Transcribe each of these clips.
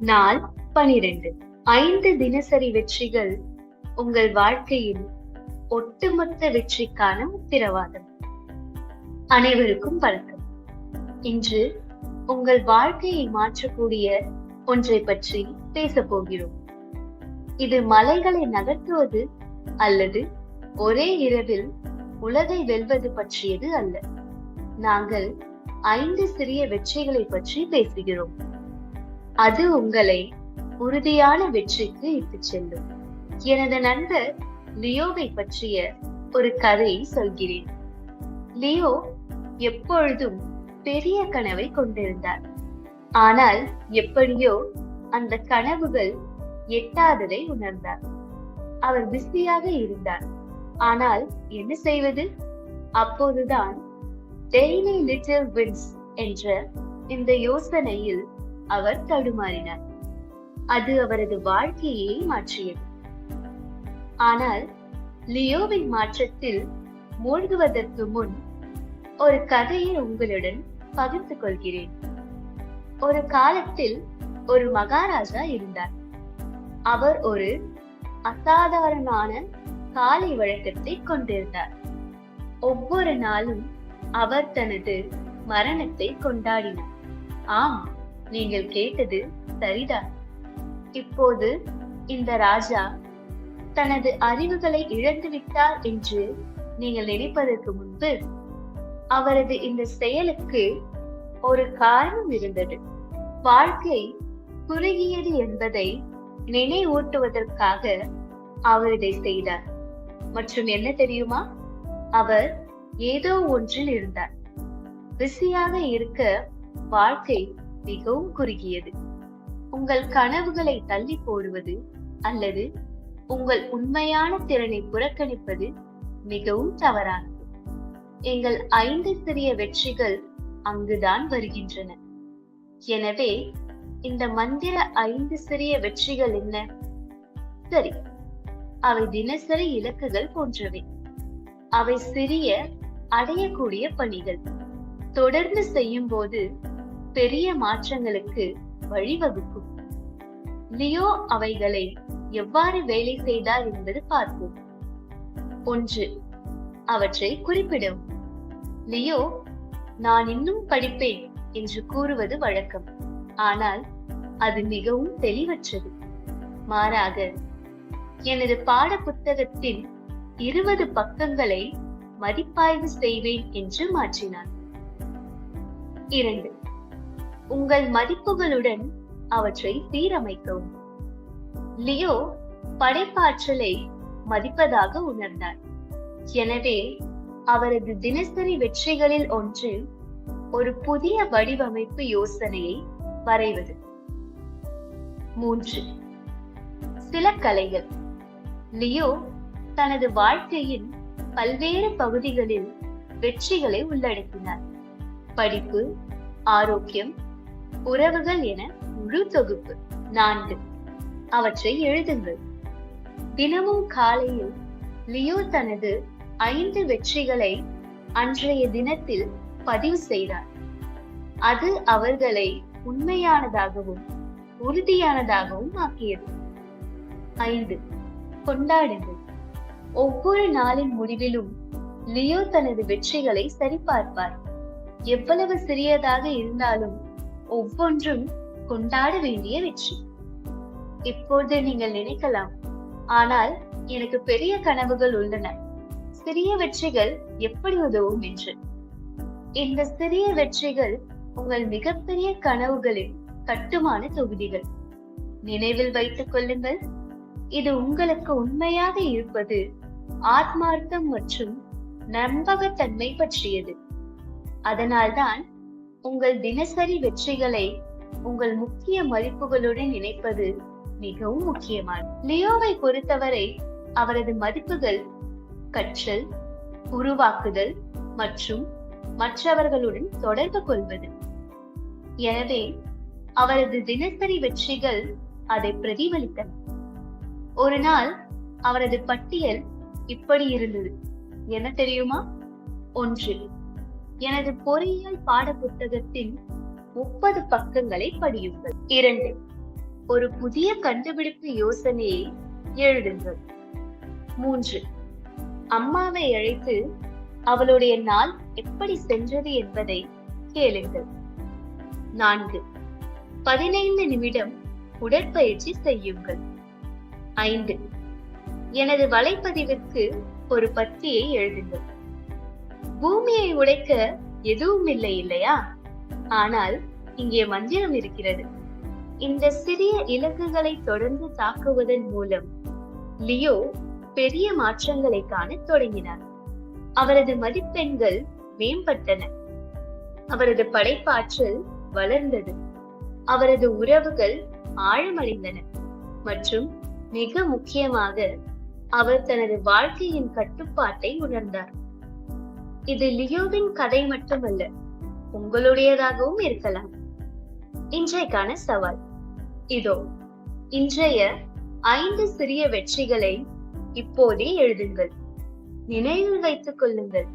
நாள் பனிரெண்டு. ஐந்து தினசரி வெற்றிகள் உங்கள் வாழ்க்கையில் ஒட்டுமொத்த வெற்றிக்கான உத்திரவாதம். அனைவருக்கும் வணக்கம். இன்று உங்கள் வாழ்க்கையை மாற்றக்கூடிய ஒன்றை பற்றி பேசப் போகிறோம். இது மலைகளை நகர்த்துவது அல்லது ஒரே இரவில் உலகை வெல்வது பற்றியது அல்ல. நாங்கள் ஐந்து சிறிய வெற்றிகளை பற்றி பேசுகிறோம். அது உங்களை உறுதியான வெற்றிக்கு இட்டு செல்லும். எனது நண்பர் லியோவை பற்றிய ஒரு கதையை சொல்கிறேன். லியோ எப்பொழுதும் பெரிய கனவை கொண்டிருந்தார். ஆனால் எப்படியோ அந்த கனவுகள் எட்டாததை உணர்ந்தார். அவர் பிஸியாக இருந்தார். ஆனால் என்ன செய்வது? அப்போதுதான் டெய்லி லிட்டில் வின்ஸ் என்ற இந்த யோசனையில் அவர் தடுமாறினார். அது அவரது வாழ்க்கையை மாற்றியது. ஆனால் லியோவின் மாற்றத்தில் மூழ்குவதற்கு முன் ஒரு கதையை உங்களுடன் பகிர்ந்து கொள்கிறேன். ஒரு காலத்தில் ஒரு மகாராஜா இருந்தார். அவர் ஒரு அசாதாரணமான காலை வழக்கத்தை கொண்டிருந்தார். ஒவ்வொரு நாளும் அவர் தனது மரணத்தை கொண்டாடினார். ஆம் நீங்கள் கேட்டது சரிதான். இப்போது இந்த ராஜா தனது அறிவுகளை இழந்து விட்டார் என்று நீங்கள் நினைப்பதற்கு முன்பு அவரது இந்த செயலுக்கு ஒரு காரணம் இருந்தது. வாழ்க்கை குறுகியது என்பதை நினைவூட்டுவதற்காக அவர் இதை செய்தார். மற்றும் என்ன தெரியுமா? அவர் ஏதோ ஒன்றில் இருந்தார். பிஸியாக இருக்க வாழ்க்கை மிகவும் குறுகியது. உங்கள் கனவுகளை தள்ளி போடுவது அல்லது உங்கள் உண்மையான திறனை புறக்கணிப்பது மிகவும் தவறானது. எங்கள் ஐந்து சிறிய வெற்றிகள் அங்குதான் வருகின்றன. எனவே இந்த மந்திர ஐந்து சிறிய வெற்றிகள் என்ன? சரி அவை தினசரி இலக்குகள் போன்றவை. அவை சிறிய அடையக்கூடிய பணிகள். தொடர்ந்து செய்யும் போது பெரிய மாற்றங்களுக்கு வழிவகுக்கும். லியோ அவைகளை எவ்வாறு வேலை செய்தார் என்பது பார்ப்போம். ஒன்று அவற்றை குறிப்பிடும். லியோ நான் இன்னும் படிப்பேன் என்று கூறுவது வழக்கம். ஆனால் அது மிகவும் தெளிவற்றது. மாறாக எனது பாட புத்தகத்தின் இருபது பக்கங்களை மதிப்பாய்வு செய்வேன் என்று மாற்றினார். இரண்டு உங்கள் மதிப்புகளுடன் அவற்றை சீரமைக்கவும். லியோ படைப்பாற்றலை மதிப்பதாக உணர்ந்தார். எனவே அவரது தினசரி வெற்றிகளில் ஒன்று ஒரு புதிய வடிவமைப்பு யோசனையை வரைவது. மூன்று. சில கலைகள். லியோ தனது வாழ்க்கையின் பல்வேறு பகுதிகளில் வெற்றிகளை உள்ளடக்கினார். படிப்பு ஆரோக்கியம் உறவுகள் என முழு தொகுப்பு. நான்கு. அவற்றை எழுதுங்கள். தினமும் காலையில் லியோ தனது ஐந்து வெற்றிகளை அன்றைய தினத்தில் பதிவு செய்தார். அது அவர்களை உண்மையானதாகவும் உறுதியானதாகவும் ஆக்கியது. ஐந்து. கொண்டாடுங்கள். ஒவ்வொரு நாளின் முடிவிலும் லியோ தனது வெற்றிகளை சரிபார்ப்பார். எவ்வளவு சிறியதாக இருந்தாலும் ஒவ்வொன்றும் கொண்டாட வேண்டிய வெற்றி. இப்போது நீங்கள் நினைக்கலாம் ஆனால் எனக்கு பெரிய கனவுகள் உள்ளன. சிறிய வெற்றிகள் எப்படி உதவும் என்று? இந்த சிறிய வெற்றிகள் உங்கள் மிகப்பெரிய கனவுகளின் கட்டுமான தொகுதிகள். நினைவில் வைத்துக் கொள்ளுங்கள் இது உங்களுக்கு உண்மையாக இருப்பது ஆத்மார்த்தம் மற்றும் நம்பகத்தன்மை பற்றியது. அதனால்தான் உங்கள் தினசரி வெற்றிகளை உங்கள் முக்கிய மதிப்புகளுடன் இணைப்பது மிகவும் முக்கியமானது. லியோவை பொறுத்தவரை அவரது மதிப்புகள் கற்றல் உருவாக்குதல் மற்றும் மற்றவர்களுடன் தொடர்பு கொள்வது. எனவே அவரது தினசரி வெற்றிகள் அதை பிரதிபலித்தன. ஒரு நாள் அவரது பட்டியல் இப்படி இருந்தது. என்ன தெரியுமா? ஒன்று. எனது பொறியியல் பாட புத்தகத்தின் முப்பது பக்கங்களை படியுங்கள். இரண்டு ஒரு புதிய கண்டுபிடிப்பு யோசனையை எழுதுங்கள். மூன்று அம்மாவை அழைத்து அவளுடைய நாள் எப்படி சென்றது என்பதை கேளுங்கள். நான்கு பதினைந்து நிமிடம் உடற்பயிற்சி செய்யுங்கள். ஐந்து எனது வலைப்பதிவிற்கு ஒரு பத்தியை எழுதுங்கள். பூமியை உடைக்க எதுவும் இல்லை இல்லையா? ஆனால் இங்கே மந்திரம் இருக்கிறது. இந்த சிறிய இலக்குகளை தொடர்ந்து தாக்குவதன் மூலம் லியோ பெரிய மாற்றங்களை காண தொடங்கினார். அவரது மதிப்பெண்கள் மேம்பட்டன. அவரது படைப்பாற்றல் வளர்ந்தது. அவரது உறவுகள் ஆழமடைந்தன. மற்றும் மிக முக்கியமாக அவர் தனது வாழ்க்கையின் கட்டுப்பாட்டை உணர்ந்தார். இது லியோவின் கதை மட்டுமல்ல உங்களுடையதாகவும் இருக்கலாம். இன்றைக்கான சவால். இதோ இன்றைய ஐந்து சிறிய வெற்றிகளை இப்போதே எழுதுங்கள். நினைவில் வைத்துக் கொள்ளுங்கள்.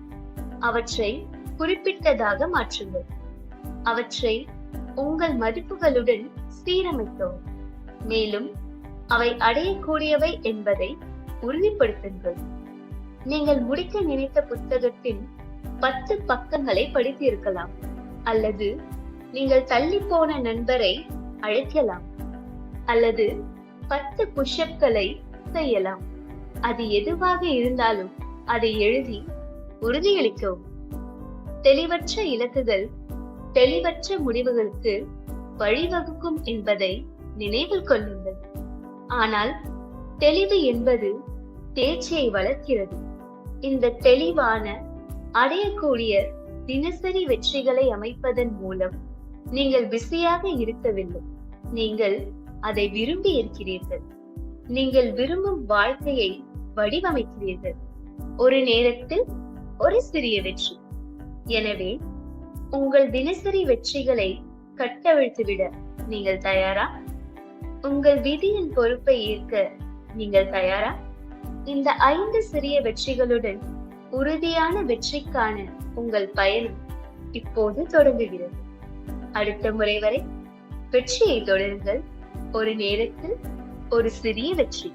அவற்றை குறிப்பிட்டதாக மாற்றுங்கள். அவற்றை உங்கள் மதிப்புகளுடன் சீரமைக்கவும். மேலும் அவை அடையக்கூடியவை என்பதை உறுதிப்படுத்துங்கள். நீங்கள் முடிக்க நினைத்த புத்தகத்தின் பத்து பக்கங்களை படித்திருக்கலாம். அல்லது நீங்கள் தள்ளி போன நண்பரை அழைக்கலாம். அல்லது பத்து புஷ்அப்களை செய்யலாம். அது எதுவாக இருந்தாலும் அதை எழுதி உறுதியளிக்கவும். தெளிவற்ற இலக்குகள் தெளிவற்ற முடிவுகளுக்கு வழிவகுக்கும் என்பதை நினைவில் கொள்ளுங்கள். ஆனால் தெளிவு என்பது தேர்ச்சியை வளர்க்கிறது. இந்த தெளிவான அடையக்கூடிய தினசரி வெற்றிகளை அமைப்பதன் மூலம் நீங்கள் பிஸியாக இருக்கவில்லை. நீங்கள் அதை விரும்பி இருக்கிறீர்கள். நீங்கள் விரும்பும் வாழ்க்கையை வடிவமைக்கிறீர்கள். ஒரு நேரத்தில் ஒரு சிறிய வெற்றி. எனவே உங்கள் தினசரி வெற்றிகளை கட்டவிழ்த்துவிட நீங்கள் தயாரா? உங்கள் விதியின் பொறுப்பை ஏற்க நீங்கள் தயாரா? இந்த ஐந்து சிறிய வெற்றிகளுடன் உறுதியான வெற்றிக்கான உங்கள் பயணம் இப்போது தொடங்குகிறது. அடுத்த முறை வரை வெற்றியை தொடருங்கள். ஒரு நேரத்தில் ஒரு சிறிய வெற்றி.